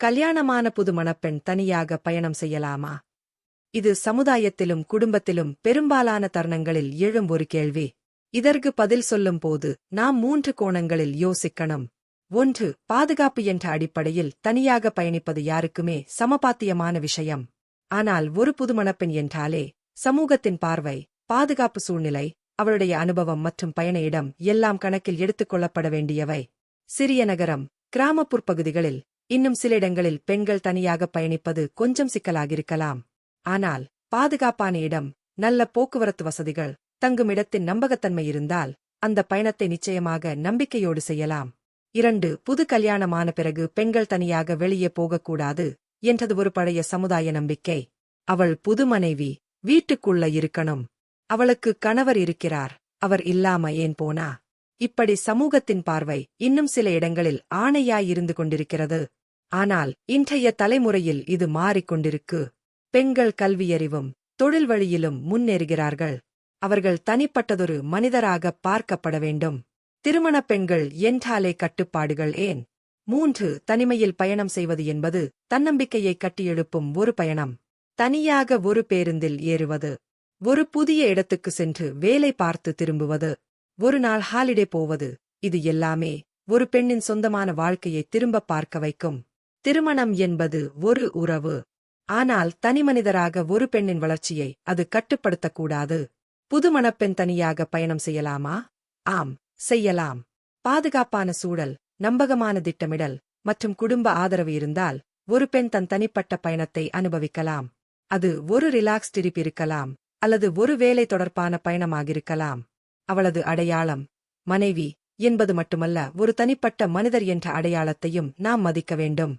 கல்யாணமான புது மணப்பெண் தனியாக பயணம் செய்யலாமா? இது சமுதாயத்திலும் குடும்பத்திலும் பெரும்பாலான தருணங்களில் எழும் ஒரு கேள்வி. இதற்கு பதில் சொல்லும் போது நாம் மூன்று கோணங்களில் யோசிக்கணும். ஒன்று பாதுகாப்பு என்ற அடிப்படையில் தனியாக பயணிப்பது யாருக்குமே சமபாத்தியமான விஷயம். ஆனால் ஒரு புது மணப்பெண் என்றாலே சமூகத்தின் பார்வை பாதுகாப்பு சூழ்நிலை அவளுடைய அனுபவம் மற்றும் பயண இடம் எல்லாம் கணக்கில் எடுத்துக் கொள்ளப்பட வேண்டியவை. சிறிய நகரம் கிராமப்புறப் பகுதிகளில் இன்னும் சில இடங்களில் பெண்கள் தனியாக பயணிப்பது கொஞ்சம் சிக்கலாகிருக்கலாம் ஆனால் பாதுகாப்பான இடம் நல்ல போக்குவரத்து வசதிகள் தங்கும் இடத்தின் நம்பகத்தன்மை இருந்தால் அந்த பயணத்தை நிச்சயமாக நம்பிக்கையோடு செய்யலாம். இரண்டு புது கல்யாணமான பிறகு பெண்கள் தனியாக வெளியே போகக்கூடாது என்றது ஒரு பழைய சமுதாய நம்பிக்கை. அவள் புது மனைவி வீட்டுக்குள்ள இருக்கணும். அவளுக்கு கணவர் இருக்கிறார் அவர் இல்லாம ஏன் போனா? இப்படி சமூகத்தின் பார்வை இன்னும் சில இடங்களில் ஆணையாய் இருந்து கொண்டிருக்கிறது. ஆனால் இன்றைய தலைமுறையில் இது மாறிக்கொண்டிருக்கு. பெண்கள் கல்வியறிவும் தொழில் வழியிலும் முன்னேறுகிறார்கள். அவர்கள் தனிப்பட்டதொரு மனிதராக பார்க்கப்பட வேண்டும். திருமணப் பெண்கள் என்றாலே கட்டுப்பாடுகள் ஏன்? மூன்று தனிமையில் பயணம் செய்வது என்பது தன்னம்பிக்கையை கட்டியெழுப்பும் ஒரு பயணம். தனியாக ஒரு பேருந்தில் ஏறுவது. ஒரு புதிய இடத்துக்கு சென்று வேலை பார்த்து திரும்புவது. ஒரு நாள் ஹாலிடே போவது. இது எல்லாமே ஒரு பெண்ணின் சொந்தமான வாழ்க்கையை திரும்ப பார்க்க வைக்கும். திருமணம் என்பது ஒரு உறவு. ஆனால் தனிமனிதராக ஒரு பெண்ணின் வளர்ச்சியை அது கட்டுப்படுத்தக்கூடாது. புது மணப்பெண் தனியாக பயணம் செய்யலாமா? ஆம் செய்யலாம். பாதுகாப்பான சூழல் நம்பகமான திட்டமிடல் மற்றும் குடும்ப ஆதரவு இருந்தால் ஒரு பெண் தன் தனிப்பட்ட பயணத்தை அனுபவிக்கலாம். அது ஒரு ரிலாக்ஸ் ட்ரிப் இருக்கலாம் அல்லது ஒரு வேலை தொடர்பான பயணமாகிருக்கலாம் அவளது அடையாளம் மனைவி என்பது மட்டுமல்ல ஒரு தனிப்பட்ட மனிதர் என்ற அடையாளத்தையும் நாம் மதிக்க வேண்டும்.